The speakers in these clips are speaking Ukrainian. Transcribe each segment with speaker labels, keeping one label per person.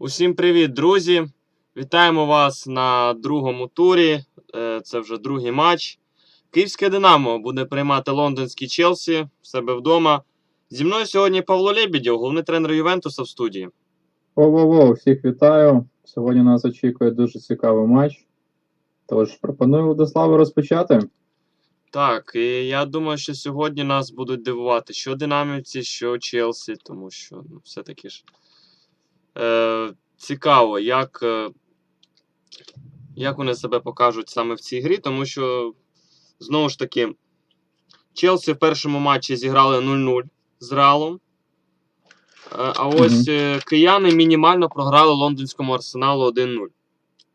Speaker 1: Усім привіт, друзі! Вітаємо вас на другому турі. Е, Це вже другий матч. Київське Динамо буде приймати лондонський Челсі в себе вдома. Зі мною сьогодні Павло Лебідєв, головний тренер Ювентуса в студії.
Speaker 2: Воу-воу-воу, всіх вітаю. Сьогодні нас очікує дуже цікавий матч. Тож пропоную Владиславу розпочати.
Speaker 1: Так, і я думаю, що сьогодні нас будуть дивувати що динамівці, що Челсі, тому що ну, все-таки ж е, цікаво, як, е, як вони себе покажуть саме в цій грі, тому що знову ж таки Челсі в першому матчі зіграли 0-0 з Реалом. Е, А ось е, кияни мінімально програли лондонському арсеналу 1-0.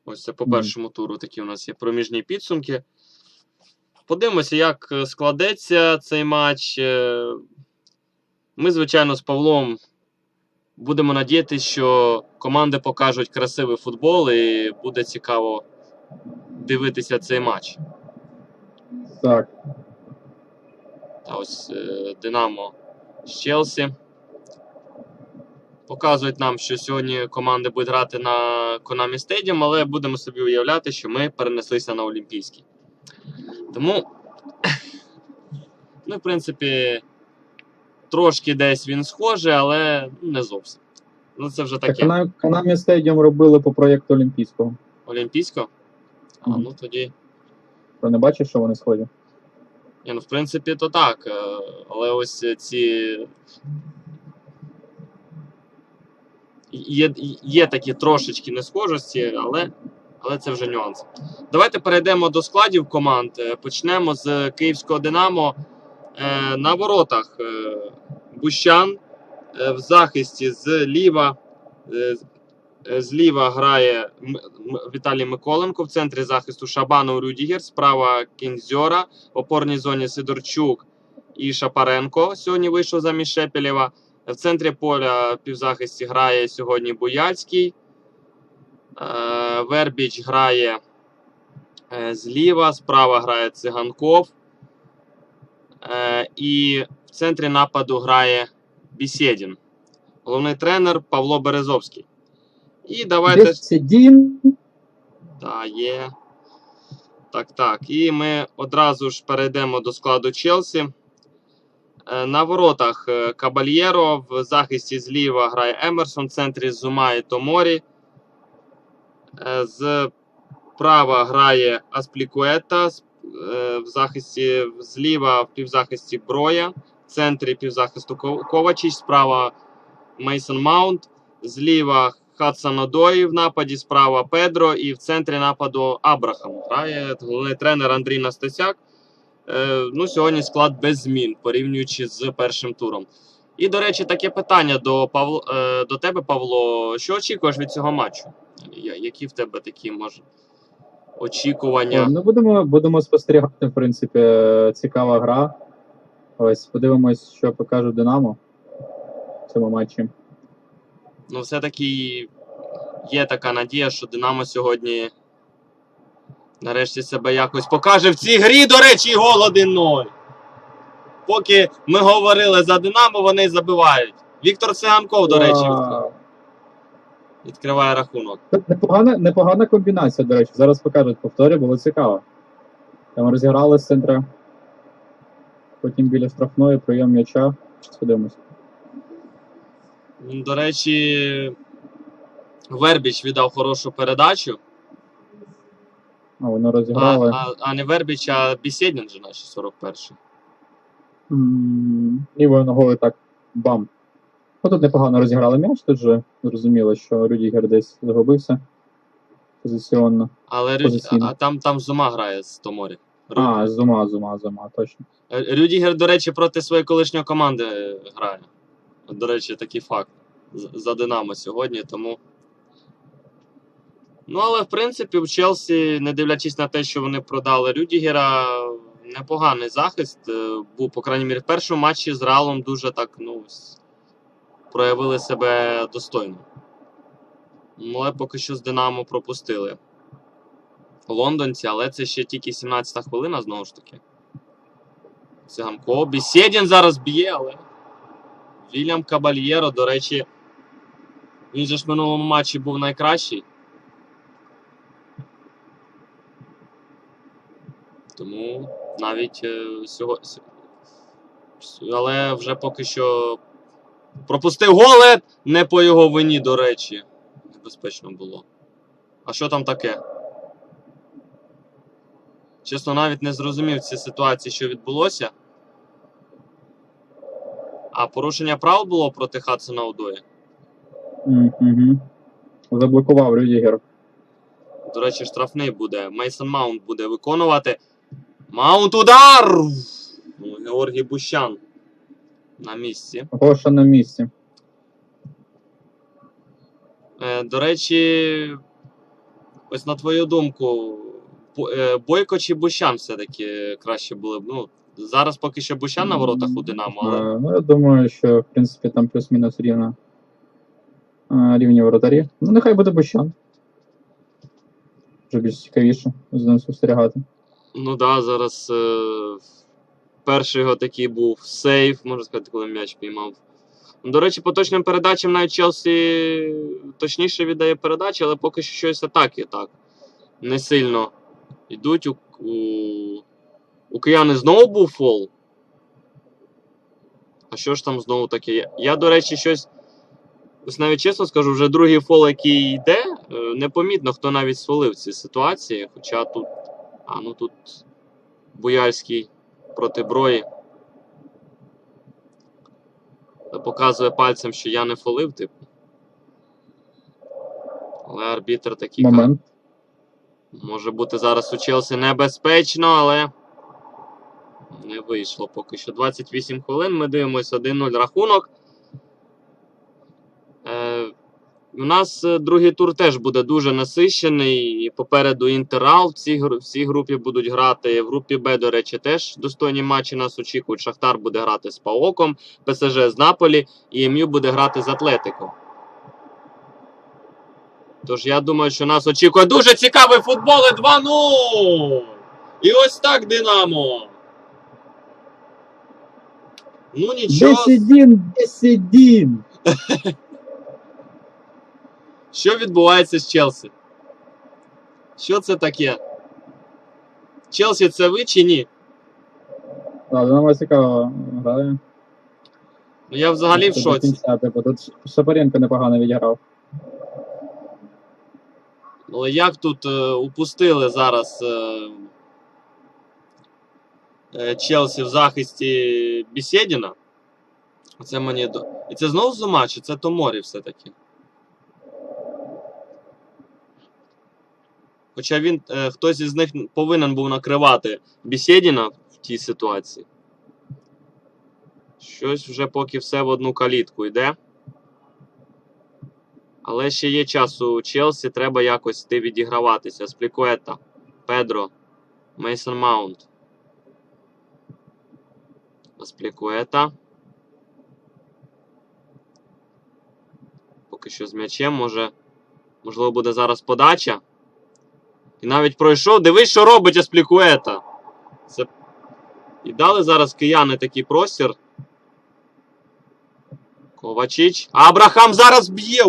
Speaker 1: Ось це по першому туру такі у нас є проміжні підсумки. Подивимося, як складеться цей матч. Ми, звичайно, з Павлом будемо надіятися, що команди покажуть красивий футбол і буде цікаво дивитися цей матч.
Speaker 2: Так,
Speaker 1: Та ось е, Динамо з Челсі. Показують нам, що сьогодні команди будуть грати на Konami Stadium, але будемо собі уявляти, що ми перенеслися на Олімпійський. Тому, ну, в принципі, трошки десь він схожий, але не зовсім. Ну, це вже таке.
Speaker 2: Konami Konami Stadium робили по проєкту Олімпійського.
Speaker 1: Олімпійсько? А,
Speaker 2: Мгм.
Speaker 1: ну тоді.
Speaker 2: Ви не бачиш, що вони схожі?
Speaker 1: Ні, ну, в принципі, то так. е, Але ось ці. Є, є такі трошечки несхожості, але, але це вже нюанси. Давайте перейдемо до складів команд. Е, Почнемо з Київського Динамо. Е, На воротах Бущан, е, в захисті зліва. е, е, Зліва грає М- М- Віталій Миколенко, в центрі захисту Шабанов Рюдігер, справа Кінзьора, в опорній зоні Сидорчук і Шапаренко сьогодні вийшов замість Шепелєва. В центрі поля в півзахисті грає сьогодні Буяцький. Е, Вербіч грає е, зліва, справа грає Циганков. Е, І в центрі нападу грає Бісєдін. Головний тренер Павло Березовський. І давайте.
Speaker 2: Десь Сідін.
Speaker 1: Та, є. Так, так. І ми одразу ж перейдемо до складу Челсі. Е, На воротах е, Кабальєро, в захисті зліва грає Емерсон, в центрі Зума і Томорі. Е, З права грає Асплікуета, в захисті зліва в півзахисті Броя, центрі півзахисту Ко- Ковачіч, справа Мейсон Маунт, зліва Хадсон Одой в нападі, справа Педро і в центрі нападу Абрахам. Грає головний тренер Андрій Настасяк. Е, ну, сьогодні склад без змін, порівнюючи з першим туром. І, до речі, таке питання до, Павло, е, до тебе, Павло. Що очікуєш від цього матчу? Які в тебе такі, може, очікування?
Speaker 2: Ну, будемо, будемо спостерігати, в принципі, цікава гра. Ось, подивимось, що покаже Динамо в цьому матчі.
Speaker 1: Ну, все-таки є така надія, що Динамо сьогодні нарешті себе якось покаже в цій грі, до речі, гол 1-0. Поки ми говорили за Динамо, вони забивають. Віктор Циганков, до речі,
Speaker 2: Вау.
Speaker 1: відкриває рахунок.
Speaker 2: Непогана, непогана комбінація, до речі. Зараз покажуть повторі, було цікаво. Там розіграли з центра. Потім біля штрафної прийом м'яча. Щас Подивимось.
Speaker 1: До речі, Вербіч віддав хорошу передачу.
Speaker 2: А, воно розіграли.
Speaker 1: а, а не Вербіч, а Бісєдін же наші 41-й.
Speaker 2: І воно голи так бам. Ну тут непогано розіграли м'яч, тут же зрозуміло, що Рюдігер десь загубився позиціонно.
Speaker 1: Але Рю...
Speaker 2: Позиційно.
Speaker 1: а там, там Зума грає з Томорі.
Speaker 2: А, зума, зума, зума, точно.
Speaker 1: Е, Рюдігер, до речі, проти своєї колишньої команди е, грає. До речі, такий факт. З- За Динамо сьогодні, тому. Ну, але в принципі, в Челсі, не дивлячись на те, що вони продали Рюдігера, непоганий захист. е, Був, по крайній мірі, в першому матчі з Реалом дуже так, ну, проявили себе достойно. Ну, але поки що з Динамо пропустили. Лондонці, але це ще тільки 17-та хвилина, знову ж таки. Циганков. Бісєдін зараз б'є, але. Вільям Кабальєро, до речі, Він же ж в минулому матчі був найкращий. Тому навіть е, сього... с- с- Але вже поки що пропустив голе не по його вині, до речі. Небезпечно було. А що там таке? Чесно, навіть не зрозумів ці ситуації, що відбулося. А порушення прав було проти Хадсона Удої.
Speaker 2: Угу. Заблокував Рюдігер.
Speaker 1: До речі, штрафний буде. Мейсон Маунт буде виконувати. Маунт удар! Ну, Георгій Бущан на місці.
Speaker 2: Гоша на місці.
Speaker 1: Е, до речі, ось на твою думку, Бойко чи Бущан все-таки краще були б. Ну, зараз поки що Бущан на воротах у Динамо, але
Speaker 2: Е, Ну, я думаю, що в принципі там плюс-мінус рівно е, рівні воротарі. Ну, нехай буде Бущан. Вже більш цікавіше з ним спостерігати.
Speaker 1: ну да, зараз е, перший його такий був сейф, можна сказати, коли м'яч піймав. Ну, До речі, по точним передачам навіть Челсі точніше віддає передачі, але поки що щось атаки так. Не сильно йдуть. У, у, у кияни знову був фол. А що ж там знову таке? Я, до речі, щось. Ось навіть чесно скажу, вже другий фол, який йде, е, непомітно, хто навіть свалив ці ситуації. Хоча тут. А, ну тут Буяльський проти Брої. Показує пальцем, що я не фолив, типу. Але арбітр такий
Speaker 2: Момент.
Speaker 1: Може бути зараз у Челсі небезпечно, але не вийшло поки що. 28 хвилин. Ми дивимося 1-0 рахунок. Е, у нас е, другий тур теж буде дуже насищений. І попереду Інтерал в цій, в групі будуть грати. В групі Б, до речі, теж достойні матчі нас очікують. Шахтар буде грати з Паоком, ПСЖ з Наполі і МЮ буде грати з Атлетиком. Тож я думаю, що нас очікує дуже цікавий футбол і 2-0! І ось так Динамо. Ну нічого.
Speaker 2: Десідін, Десідін!
Speaker 1: Що відбувається з Челсі? Що це таке? Челсі це ви чи ні?
Speaker 2: Так, Динамо цікаво грає.
Speaker 1: Ну я взагалі в шоці.
Speaker 2: типу, Шапаренко непогано відіграв.
Speaker 1: Але як тут е, упустили зараз е, е, Челсі в захисті Бісєдіна? Це мені до. І це знову Зума, чи це Томорі все-таки? Хоча він, е, хтось із них повинен був накривати Бісєдіна в тій ситуації. Щось вже поки все в одну калітку йде. Але ще є час у Челсі, треба якось йти відіграватися. Сплікуета, Педро, Мейсон Маунт. Сплікуета. Поки що з м'ячем, може. Можливо, буде зараз подача. І навіть пройшов. Дивись, що робить Асплікуета. Це... І дали зараз кияни такий простір. Ковачич. Абрахам зараз б'є.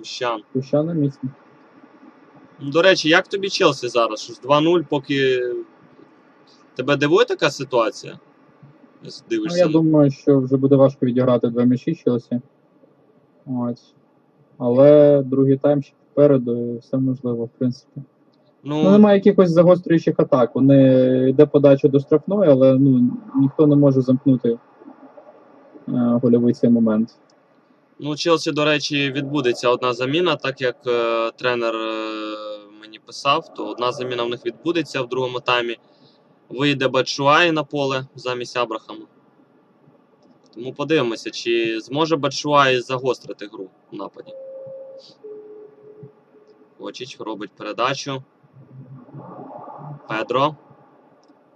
Speaker 1: Уф. Бущан.
Speaker 2: Бущан на місці.
Speaker 1: Ну, До речі, як тобі Челсі зараз? Щось 2-0, поки. Тебе дивує така ситуація? Ось
Speaker 2: Ну, я думаю, що вже буде важко відіграти два м'ячі Челсі. Ось. Але другий тайм ще попереду і все можливо, в принципі. Ну,
Speaker 1: ну,
Speaker 2: немає якихось загострюючих атак. Вони йде подача до штрафної, але ну, ніхто не може замкнути е, гольовий цей момент.
Speaker 1: Ну, Челсі, до речі, відбудеться одна заміна, так як е, тренер е, мені писав, то одна заміна в них відбудеться в другому таймі. Вийде Батшуай на поле замість Абрахама. Тому подивимося, чи зможе Батшуай загострити гру в нападі. Очіч робить передачу. Педро.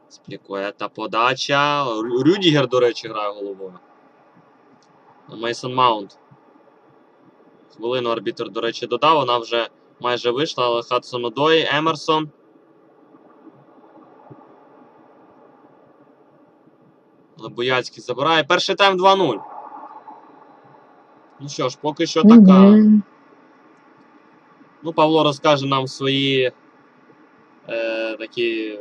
Speaker 1: Сплікуета подача. Рюдігер, до речі, грає головою. Мейсон Маунт. Хвилину арбітр, до речі, додав. Вона вже майже вийшла, але Хадсон Одой, Емерсон. Але Бояцький забирає. Перший тайм 2-0. Ну що ж, поки що така. Ну, Павло розкаже нам свої е, такі,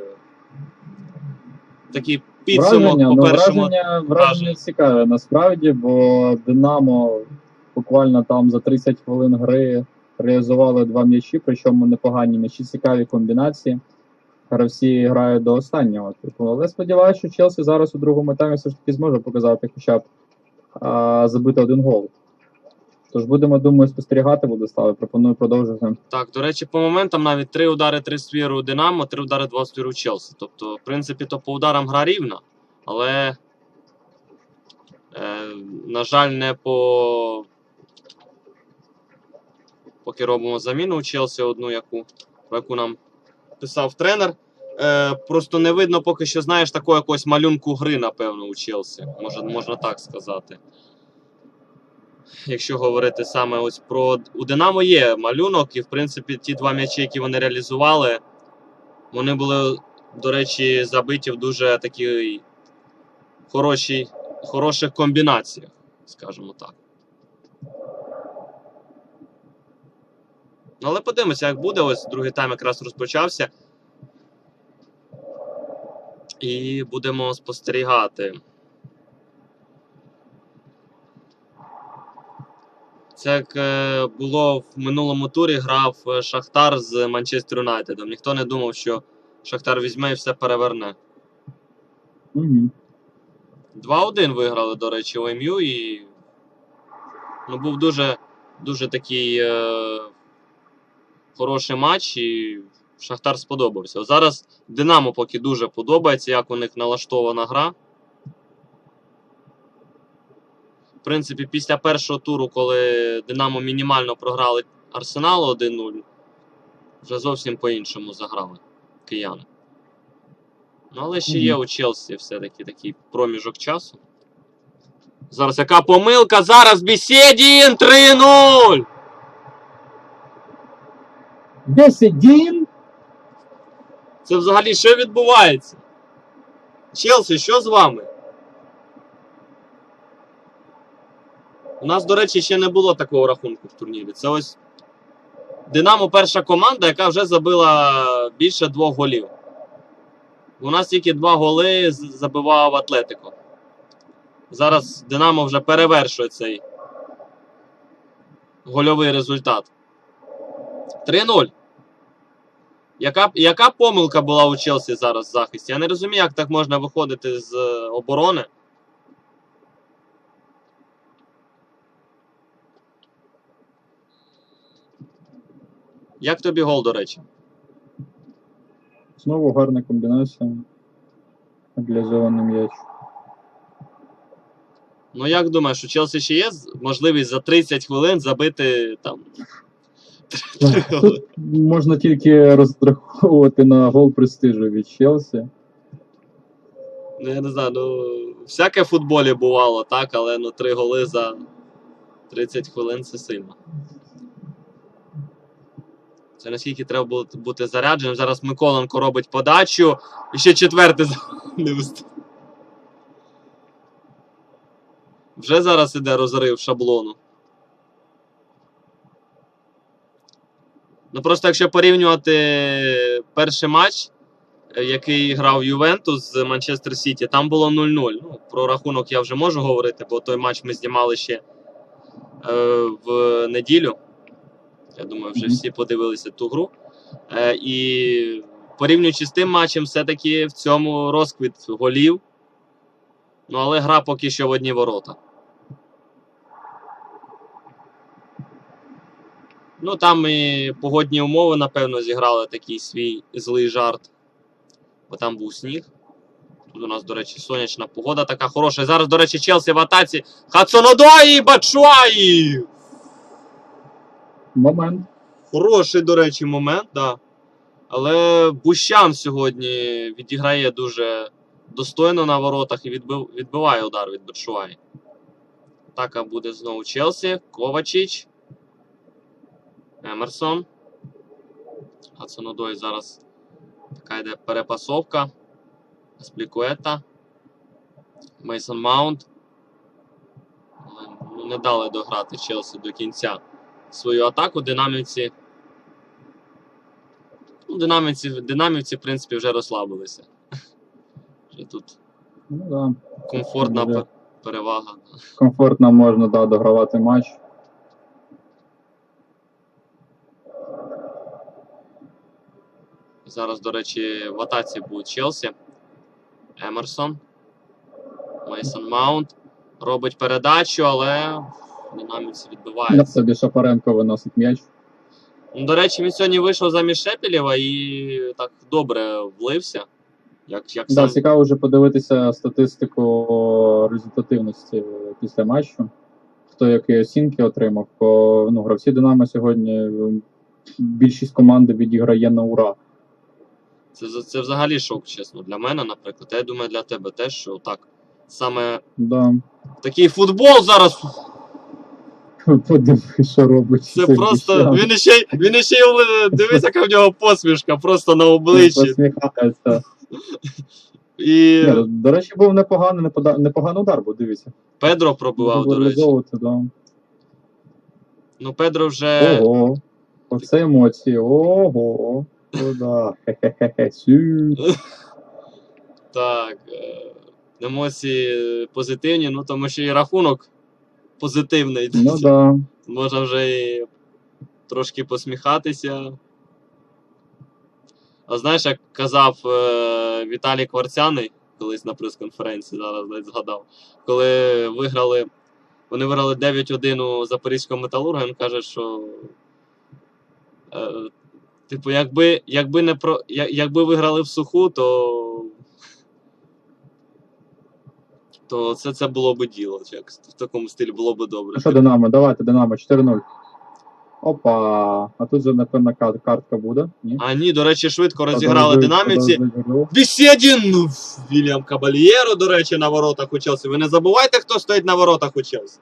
Speaker 1: такі підсумок
Speaker 2: Враження,
Speaker 1: по
Speaker 2: ну,
Speaker 1: першому.
Speaker 2: враження,
Speaker 1: враження.
Speaker 2: враження цікаве насправді, бо Динамо буквально там за 30 хвилин гри реалізували два м'ячі, причому непогані м'ячі, цікаві комбінації. Гравці грають до останнього. Типу. Але сподіваюся, що Челсі зараз у другому таймі все ж таки зможе показати хоча б а, забити один гол. Тож будемо, думаю, спостерігати Владиславе. Пропоную продовжити.
Speaker 1: Так, до речі, по моментам навіть три удари, три ствіру Динамо, три удари, два ствіру Челсі. Тобто, в принципі, то по ударам гра рівна, але, е, на жаль, не по. Поки робимо заміну у Челсі одну, яку, про яку нам писав тренер. Е, просто не видно поки що, знаєш, такого якогось малюнку гри, напевно, у Челсі. Можна, можна так сказати. Якщо говорити саме ось про у Динамо є малюнок, і в принципі ті два м'ячі, які вони реалізували, вони були, до речі, забиті в дуже такій хорошій, хороших комбінаціях, скажімо так. Ну, Але подивимося, як буде. Ось другий тайм якраз розпочався. І будемо спостерігати. Це як е, було в минулому турі, грав е, Шахтар з Манчестер Юнайтедом. Ніхто не думав, що Шахтар візьме і все переверне.
Speaker 2: Угу.
Speaker 1: 2-1 виграли, до речі, у МЮ і ну, був дуже, дуже такий е, хороший матч, і Шахтар сподобався. Зараз Динамо поки дуже подобається, як у них налаштована гра. В принципі, після першого туру, коли Динамо мінімально програли Арсеналу 1-0, вже зовсім по-іншому заграли кияни. Ну, але ще є у Челсі все-таки такий проміжок часу. Зараз яка помилка? Зараз Бісєдін 3-0!
Speaker 2: 10 дін!
Speaker 1: Це взагалі що відбувається? Челсі, що з вами? У нас, до речі, ще не було такого рахунку в турнірі. Це ось Динамо перша команда, яка вже забила більше двох голів. У нас тільки два голи забивав Атлетико. Зараз Динамо вже перевершує цей гольовий результат. 3-0. Яка, яка помилка була у Челсі зараз в захисті? Я не розумію, як так можна виходити з е, оборони. Як тобі гол, до речі?
Speaker 2: Знову гарна комбінація. Реалізований м'яч.
Speaker 1: Ну як думаєш, у Челсі ще є можливість за 30 хвилин забити там. Голи?
Speaker 2: Тут можна тільки розраховувати на гол престижу від Челсі.
Speaker 1: Ну, я не знаю, ну всяке в футболі бувало, так, але ну три голи за 30 хвилин це сильно. Це наскільки треба було бути зарядженим. Зараз Миколенко робить подачу. І ще четвертий за- не виступ. Вже зараз іде розрив шаблону. Ну просто якщо порівнювати перший матч, е, який грав Ювентус з Манчестер Сіті, там було 0-0. Ну, про рахунок я вже можу говорити, бо той матч ми знімали ще е, в неділю. Я думаю, вже всі подивилися ту гру. Е, і порівнюючи з тим матчем, все-таки в цьому розквіт голів. Ну, але гра поки що в одні ворота. Ну, там і погодні умови, напевно, зіграли такий свій злий жарт. Бо там був сніг. Тут у нас, до речі, сонячна погода така хороша. Зараз, до речі, Челсі в атаці. Хацонодої Бачуаї!
Speaker 2: Момент.
Speaker 1: Хороший, до речі, момент, да. Але Бущан сьогодні відіграє дуже достойно на воротах і відбив, відбиває удар від Бачуаї. Атака буде знову Челсі. Ковачич. Емерсон. Хацонодой зараз така йде перепасовка. Сплікуета. Мейсон Маунт. Ну, не дали дограти Челсі до кінця свою атаку. Динамівці. Ну, динамівці, динамівці, в принципі, вже розслабилися. Вже тут
Speaker 2: Ну да.
Speaker 1: комфортна
Speaker 2: Вже.
Speaker 1: перевага.
Speaker 2: Комфортно можна да, догравати матч.
Speaker 1: Зараз, до речі, в атаці буде Челсі. Емерсон. Мейсон Маунт. Робить передачу, але динамівці
Speaker 2: На
Speaker 1: відбивається.
Speaker 2: собі Шапаренко виносить м'яч.
Speaker 1: Ну, до речі, він сьогодні вийшов замість Шепелєва і так добре влився. Як, як
Speaker 2: Да,
Speaker 1: сам...
Speaker 2: цікаво вже подивитися статистику результативності після матчу. Хто які оцінки отримав. Бо ну, гравці Динамо сьогодні більшість команди відіграє на ура.
Speaker 1: Це, це взагалі шок, чесно. Для мене, наприклад. Я думаю, для тебе теж, що так. Саме
Speaker 2: Да.
Speaker 1: такий футбол зараз.
Speaker 2: Подивись, що робить.
Speaker 1: Це
Speaker 2: цей
Speaker 1: просто. Він іще, й- він іще й дивись, яка в нього посмішка, просто на обличчі.
Speaker 2: Посміхається.
Speaker 1: І
Speaker 2: Ні, до речі, був непоганий, непода- непоганий удар, бо дивіться.
Speaker 1: Педро пробивав, до речі.
Speaker 2: Да.
Speaker 1: Ну, Педро вже.
Speaker 2: Ого. Оце емоції. Ого. Да. Хе-хе-хе.
Speaker 1: Так. Емоції позитивні, ну тому що і рахунок позитивний.
Speaker 2: Ну да.
Speaker 1: Можна вже і трошки посміхатися. А знаєш, як казав е, Віталій Кварцяний колись на прес-конференції, зараз навіть згадав, коли виграли, вони виграли 9-1 у Запорізького металурга, він каже, що. Е, типу, якби, якби, не про, якби виграли в суху, то. То це, це було би діло. Як в такому стилі було би добре.
Speaker 2: Що, Динамо, давайте, Динамо, 4-0. Опа. А тут же, напевно, картка буде. Ні?
Speaker 1: А ні, до речі, швидко розіграли. Бесєдін! Ну, Вільям Кабальєро, до речі, на воротах у Челсі. Ви не забувайте, хто стоїть на воротах у Челсі.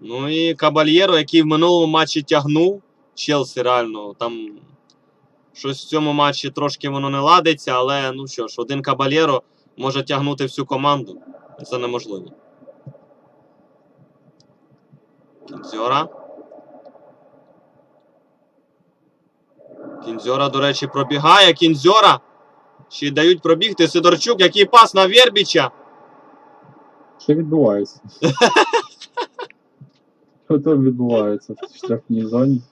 Speaker 1: Ну і Кабальєро, який в минулому матчі тягнув Челсі, реально. Там щось в цьому матчі трошки воно не ладиться, але ну що ж, один Кабальєро може тягнути всю команду. Це неможливо. Кінзьора. Кінзьора, до речі, пробігає. Кінзьора. Й дають пробігти. Сидорчук, який пас на Вербіча.
Speaker 2: Що відбувається? Що там відбувається в штрафній зоні?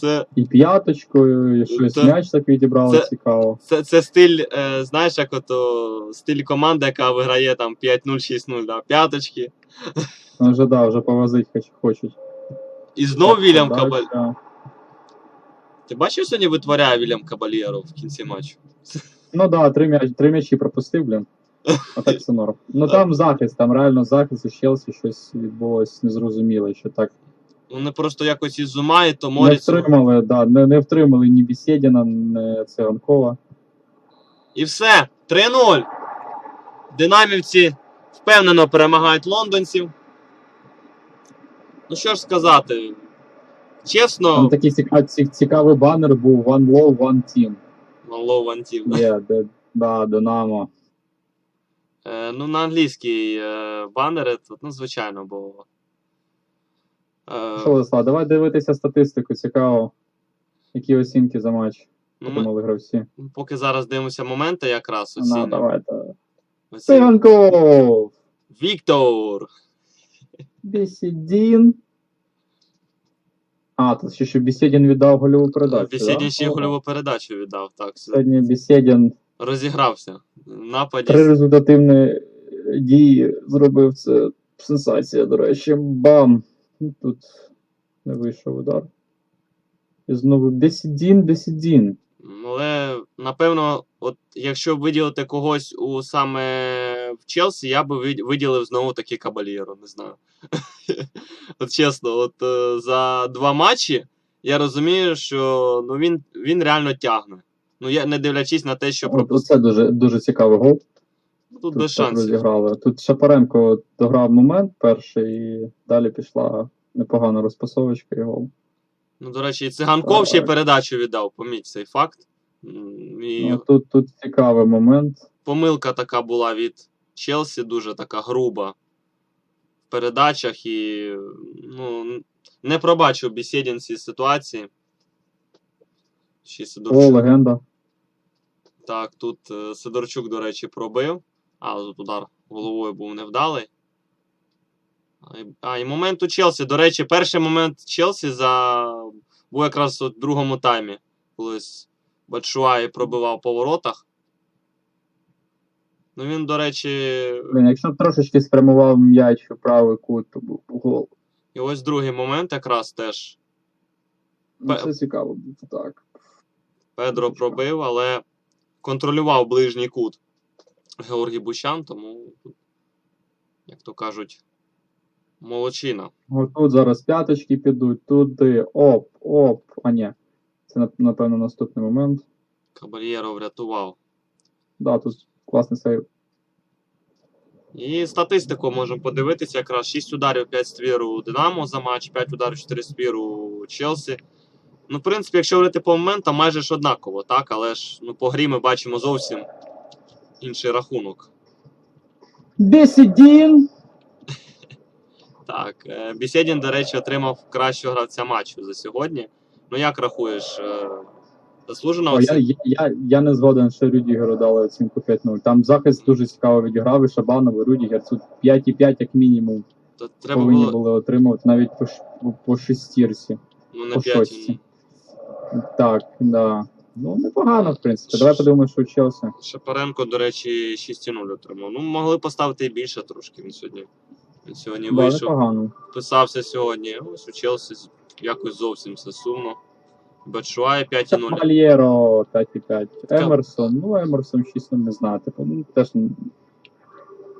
Speaker 1: Це,
Speaker 2: І п'яточкою, і щось
Speaker 1: Це-
Speaker 2: м'яч так відібрали,
Speaker 1: це-
Speaker 2: цікаво.
Speaker 1: це, це стиль, е, знаєш, як ото стиль команди, яка виграє там 5-0, 6-0, да, п'яточки.
Speaker 2: Ну, вже да, вже повозить хоч- хочуть.
Speaker 1: І знов
Speaker 2: Так,
Speaker 1: Вільям
Speaker 2: подача.
Speaker 1: Кабаль. Ти бачив сьогодні витворяє Вільям Кабальєро в кінці матчу?
Speaker 2: Ну да, три, м'яч, три м'ячі пропустив, блін. А так все норм. Ну там захист, там реально захист у Челсі щось відбулось незрозуміле, що так.
Speaker 1: Вони просто якось із ума і то
Speaker 2: Не втримали, да, не, не втримали ні Бісєдіна, ні Циганкова.
Speaker 1: І все. 3-0. Динамівці впевнено перемагають лондонців. Ну що ж сказати.
Speaker 2: Там
Speaker 1: Чесно,
Speaker 2: такий ціка- ці- цікавий банер був One Love, One Team.
Speaker 1: Лоу вантів.
Speaker 2: Є, де, да, Динамо.
Speaker 1: Е, ну, на англійській е, банери тут, ну, звичайно, бо. Е,
Speaker 2: Що, Владислав, давай дивитися статистику, цікаво. Які оцінки за матч
Speaker 1: ну, ми,
Speaker 2: отримали гравці.
Speaker 1: поки зараз дивимося моменти якраз
Speaker 2: Ну,
Speaker 1: оцінимо.
Speaker 2: давайте.
Speaker 1: Оці-
Speaker 2: Циганков!
Speaker 1: Віктор!
Speaker 2: Бісідін. А, тут ще, що Бісєдін віддав гольову передачу.
Speaker 1: Бесідін
Speaker 2: да?
Speaker 1: ще й гольову передачу віддав. Так.
Speaker 2: Сьогодні Бісєдін
Speaker 1: розігрався. Нападі.
Speaker 2: три результативні дії зробив. Це сенсація, до речі. Бам! Ну, Тут не вийшов удар. І знову Бісідін, Бісідін.
Speaker 1: Але напевно, от якщо виділити когось у саме в Челсі, я би виділив знову таки Кабальєро, не знаю. От чесно, от е, за два матчі я розумію, що ну, він, він реально тягне. Ну, я не дивлячись на те, що
Speaker 2: От,
Speaker 1: пропустив.
Speaker 2: Оце дуже, дуже цікавий гол.
Speaker 1: Тут
Speaker 2: Тут
Speaker 1: без шансів.
Speaker 2: розіграли. Тут Шапаренко дограв момент перший, і далі пішла непогана розпасовочка і гол.
Speaker 1: Ну, до речі, і циганков ще й передачу віддав, поміть цей факт. І
Speaker 2: Ну, тут, тут цікавий момент.
Speaker 1: помилка така була від Челсі дуже така груба в передачах і ну, не пробачив Бісєдін ці ситуації.
Speaker 2: О, легенда.
Speaker 1: Так, тут е, Сидорчук, до речі, пробив. А, тут удар головою був невдалий. А, і- момент у Челсі. До речі, перший момент Челсі за... був якраз у другому таймі. Коли Батшуай пробивав по воротах. Ну він, до речі,
Speaker 2: Блін, якщо б трошечки спрямував м'яч у правий кут, то був гол.
Speaker 1: і ось другий момент якраз теж.
Speaker 2: Ну, це цікаво так.
Speaker 1: Педро пробив, але контролював ближній кут Георгій Бущан, тому, як то кажуть, молодчина.
Speaker 2: От тут зараз п'яточки підуть, туди, оп, оп. А ні. Це напевно наступний момент.
Speaker 1: Кабальєро врятував.
Speaker 2: Да, тут класний сейв.
Speaker 1: І статистику можемо подивитися якраз 6 ударів, 5 ствір у Динамо за матч, 5 ударів, 4 ствір у Челсі. Ну, в принципі, якщо говорити по моментам, майже ж однаково, так? Але ж ну, по грі ми бачимо зовсім інший рахунок.
Speaker 2: Бесідін!
Speaker 1: Так, е, Бісєдін, до речі, отримав кращого гравця матчу за сьогодні. Ну, як рахуєш? е, Заслужено
Speaker 2: я,
Speaker 1: оці-
Speaker 2: я, я, я не згоден, що Рюдігеру дали оцінку 5-0. Там захист дуже цікаво відіграв, і Шабанов, і Рюдігер. Тут 5,5 як мінімум
Speaker 1: То треба
Speaker 2: повинні
Speaker 1: було
Speaker 2: були отримувати навіть по, по, шестірці.
Speaker 1: ну, на
Speaker 2: по
Speaker 1: 5.
Speaker 2: Так, да. Ну, непогано, в принципі. Давай подивимося, що Челсі.
Speaker 1: Шапаренко, до речі, 6,0 отримав. Ну, могли поставити і більше трошки. Він сьогодні, він сьогодні
Speaker 2: Да,
Speaker 1: вийшов.
Speaker 2: непогано.
Speaker 1: Вписався сьогодні. Ось у Челсі якось зовсім все сумно. Бетшуай 5,0.
Speaker 2: Мальєро 5,5. Емерсон. Ну, Емерсон 6 не знаю. Типу, ну, теж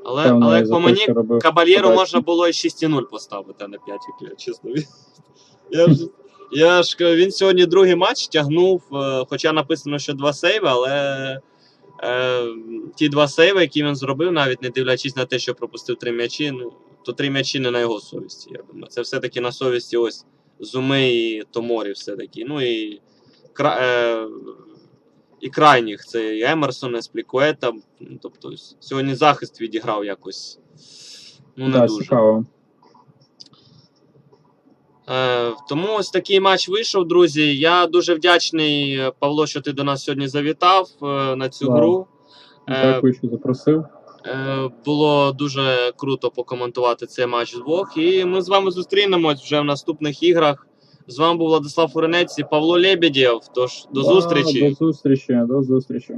Speaker 1: Але,
Speaker 2: певно,
Speaker 1: але як
Speaker 2: за
Speaker 1: по
Speaker 2: те,
Speaker 1: мені,
Speaker 2: що робив.
Speaker 1: Кабальєру
Speaker 2: подачі.
Speaker 1: можна було і 6,0 поставити, а не 5,5, чесно. Я ж, я ж він сьогодні другий матч тягнув, е, хоча написано, що два сейви, але е, ті два сейви, які він зробив, навіть не дивлячись на те, що пропустив три м'ячі, ну, то три м'ячі не на його совісті, я думаю. Це все-таки на совісті ось Зуми і Томорі все-таки. Ну і, кра, е, і крайніх, це і Емерсон, і Сплікуета. Ну, Тобто сьогодні захист відіграв якось. Ну, не
Speaker 2: да,
Speaker 1: дуже.
Speaker 2: цікаво.
Speaker 1: Е, тому ось такий матч вийшов, друзі. Я дуже вдячний, е, Павло, що ти до нас сьогодні завітав е, на цю
Speaker 2: Да.
Speaker 1: гру.
Speaker 2: Дякую, що запросив.
Speaker 1: було дуже круто покоментувати цей матч вдвох. І ми з вами зустрінемось вже в наступних іграх. З вами був Владислав Фуренець і Павло Лебедєв. Тож до
Speaker 2: Да,
Speaker 1: зустрічі.
Speaker 2: До зустрічі, до зустрічі.